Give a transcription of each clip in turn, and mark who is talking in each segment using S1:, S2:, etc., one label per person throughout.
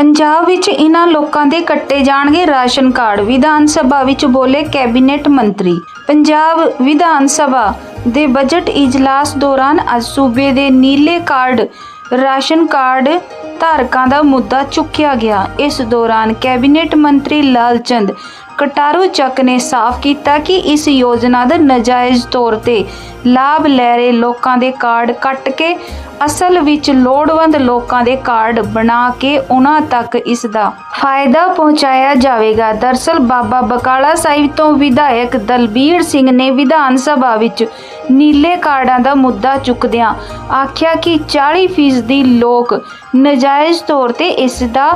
S1: ਪੰਜਾਬ ਵਿੱਚ ਇਨ੍ਹਾਂ ਲੋਕਾਂ ਦੇ ਕੱਟੇ ਜਾਣਗੇ ਰਾਸ਼ਨ ਕਾਰਡ। ਵਿਧਾਨ ਸਭਾ ਵਿੱਚ ਬੋਲੇ ਕੈਬਨਿਟ ਮੰਤਰੀ। ਪੰਜਾਬ ਵਿਧਾਨ ਸਭਾ ਦੇ ਬਜਟ ਇਜਲਾਸ ਦੌਰਾਨ ਅੱਜ ਸੂਬੇ ਦੇ ਨੀਲੇ ਕਾਰਡ, ਰਾਸ਼ਨ ਕਾਰਡ ਧਾਰਕਾਂ ਦਾ ਮੁੱਦਾ ਚੁੱਕਿਆ ਗਿਆ। ਇਸ ਦੌਰਾਨ ਕੈਬਨਿਟ ਮੰਤਰੀ ਲਾਲਚੰਦ ਕਟਾਰੂ ਚੱਕ ਨੇ ਸਾਫ਼ ਕੀਤਾ ਕਿ ਇਸ ਯੋਜਨਾ ਦਾ ਨਜਾਇਜ਼ ਤੌਰ ਤੇ ਲਾਭ ਲੈ ਰਹੇ ਲੋਕਾਂ ਦੇ ਕਾਰਡ ਕੱਟ ਕੇ ਅਸਲ ਵਿੱਚ ਲੋੜਵੰਦ ਲੋਕਾਂ ਦੇ ਕਾਰਡ ਬਣਾ ਕੇ ਉਹਨਾਂ ਤੱਕ ਇਸ ਦਾ ਫਾਇਦਾ ਪਹੁੰਚਾਇਆ ਜਾਵੇਗਾ। ਦਰਸਲ ਬਾਬਾ ਬਕਾਲਾ ਸਾਹਿਬ ਤੋਂ ਵਿਧਾਇਕ ਦਲਬੀਰ ਸਿੰਘ ਨੇ ਵਿਧਾਨ ਸਭਾ ਵਿੱਚ ਨੀਲੇ ਕਾਰਡਾਂ ਦਾ ਮੁੱਦਾ ਚੁੱਕਦਿਆਂ ਆਖਿਆ ਕਿ 40% ਲੋਕ ਨਜਾਇਜ਼ ਤੌਰ ਤੇ ਇਸ ਦਾ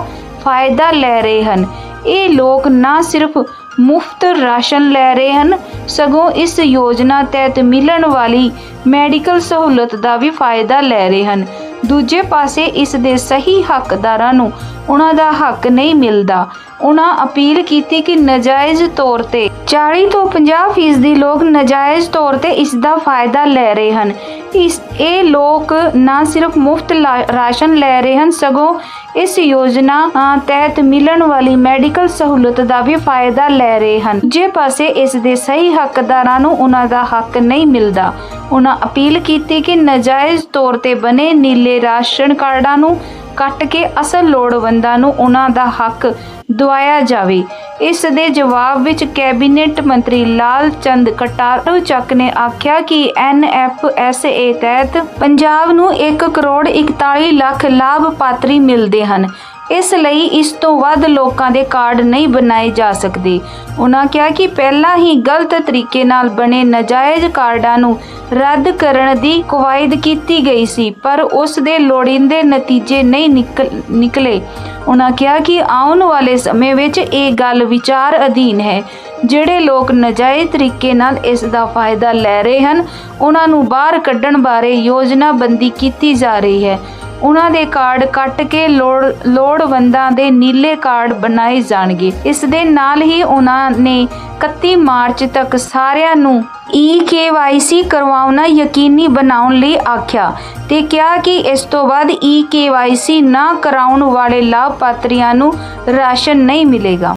S1: ਫਾਇਦਾ ਲੈ ਰਹੇ ਹਨ। ਇਹ ਲੋਕ ਨਾ ਸਿਰਫ ਮੁਫਤ ਰਾਸ਼ਨ ਲੈ ਰਹੇ ਹਨ, ਸਗੋਂ ਇਸ ਯੋਜਨਾ ਤਹਿਤ ਮਿਲਣ ਵਾਲੀ ਮੈਡੀਕਲ ਸਹੂਲਤ ਦਾ ਵੀ ਫਾਇਦਾ ਲੈ ਰਹੇ ਹਨ। ਦੂਜੇ ਪਾਸੇ ਇਸ ਦੇ ਸਹੀ ਹੱਕਦਾਰਾਂ ਨੂੰ ਉਹਨਾਂ ਦਾ ਹੱਕ ਨਹੀਂ ਮਿਲਦਾ। ਉਹਨਾਂ ਅਪੀਲ ਕੀਤੀ ਕਿ ਨਜਾਇਜ਼ ਤੌਰ ਤੇ 40 ਤੋਂ 50% ਲੋਕ ਨਜਾਇਜ਼ ਤੌਰ ਤੇ ਇਸ ਦਾ ਫਾਇਦਾ ਲੈ ਰਹੇ ਹਨ। ਇਸ, ਇਹ ਲੋਕ ਨਾ ਸਿਰਫ ਮੁਫਤ ਰਾਸ਼ਨ ਲੈ ਰਹੇ ਹਨ, ਸਗੋਂ ਇਸ ਯੋਜਨਾ ਤਹਿਤ ਮਿਲਣ ਵਾਲੀ ਮੈਡੀਕਲ ਸਹੂਲਤ ਦਾ ਵੀ ਫਾਇਦਾ ਲੈ ਰਹੇ ਹਨ। ਜੇ ਪਾਸੇ ਇਸ ਦੇ ਸਹੀ ਹੱਕਦਾਰਾਂ ਨੂੰ ਉਹਨਾਂ ਦਾ ਹੱਕ ਨਹੀਂ ਮਿਲਦਾ। ਉਹਨਾਂ ਅਪੀਲ ਕੀਤੀ ਕਿ ਨਜਾਇਜ਼ ਤੌਰ ਤੇ ਬਣੇ ਨੀਲੇ ਰਾਸ਼ਨ ਕਾਰਡਾਂ ਨੂੰ ਕੱਟ ਕੇ ਅਸਲ ਲੋੜਵੰਦਾਂ ਨੂੰ ਉਹਨਾਂ ਦਾ ਹੱਕ ਦਵਾਇਆ ਜਾਵੇ। ਇਸ ਦੇ ਜਵਾਬ ਵਿੱਚ ਕੈਬਨਿਟ ਮੰਤਰੀ ਲਾਲ ਚੰਦ ਕਟਾਰੂ ਚੱਕ ਨੇ ਆਖਿਆ ਕਿ ਐਨਐਫਐਸਏ ਤਹਿਤ ਪੰਜਾਬ ਨੂੰ 1 ਕਰੋੜ 41 ਲੱਖ ਲਾਭਪਾਤਰੀ ਮਿਲਦੇ ਹਨ। ਇਸ ਲਈ ਇਸ ਤੋਂ ਵੱਧ ਲੋਕਾਂ ਦੇ ਕਾਰਡ ਨਹੀਂ ਬਣਾਏ ਜਾ ਸਕਦੇ। ਉਹਨਾਂ ਕਿਹਾ ਕਿ ਪਹਿਲਾਂ ਹੀ ਗਲਤ ਤਰੀਕੇ ਨਾਲ ਬਣੇ ਨਜਾਇਜ਼ ਕਾਰਡਾਂ ਨੂੰ ਰੱਦ ਕਰਨ ਦੀ ਕਵਾਇਦ ਕੀਤੀ ਗਈ ਸੀ, ਪਰ ਉਸ ਦੇ ਲੋੜੀਂਦੇ ਨਤੀਜੇ ਨਹੀਂ ਨਿਕਲ- ਨਿਕਲੇ। ਉਹਨਾਂ ਕਿਹਾ ਕਿ ਆਉਣ ਵਾਲੇ ਸਮੇਂ ਵਿੱਚ ਇਹ ਗੱਲ ਵਿਚਾਰ ਅਧੀਨ ਹੈ। ਜਿਹੜੇ ਲੋਕ ਨਜਾਇਜ਼ ਤਰੀਕੇ ਨਾਲ ਇਸ ਦਾ ਫਾਇਦਾ ਲੈ ਰਹੇ ਹਨ ਉਹਨਾਂ ਨੂੰ ਬਾਹਰ ਕੱਢਣ ਬਾਰੇ ਯੋਜਨਾਬੰਦੀ ਕੀਤੀ ਜਾ ਰਹੀ ਹੈ। ਉਹਨਾਂ ਦੇ ਕਾਰਡ ਕੱਟ ਕੇ ਲੋੜ ਲੋੜਵੰਦਾਂ ਦੇ ਨੀਲੇ ਕਾਰਡ ਬਣਾਏ ਜਾਣਗੇ। ਇਸ ਦੇ ਨਾਲ ਹੀ ਉਹਨਾਂ ਨੇ 31 ਮਾਰਚ ਤੱਕ ਸਾਰਿਆਂ ਨੂੰ ਈ ਕੇਵਾਈਸੀ ਕਰਵਾਉਣਾ ਯਕੀਨੀ ਬਣਾਉਣ ਲਈ ਆਖਿਆ ਤੇ ਕਿਹਾ ਕਿ ਇਸ ਤੋਂ ਬਾਅਦ ਈ ਕੇਵਾਈਸੀ ਨਾ ਕਰਾਉਣ ਵਾਲੇ ਲਾਭਪਾਤਰੀਆਂ ਨੂੰ ਰਾਸ਼ਨ ਨਹੀਂ ਮਿਲੇਗਾ।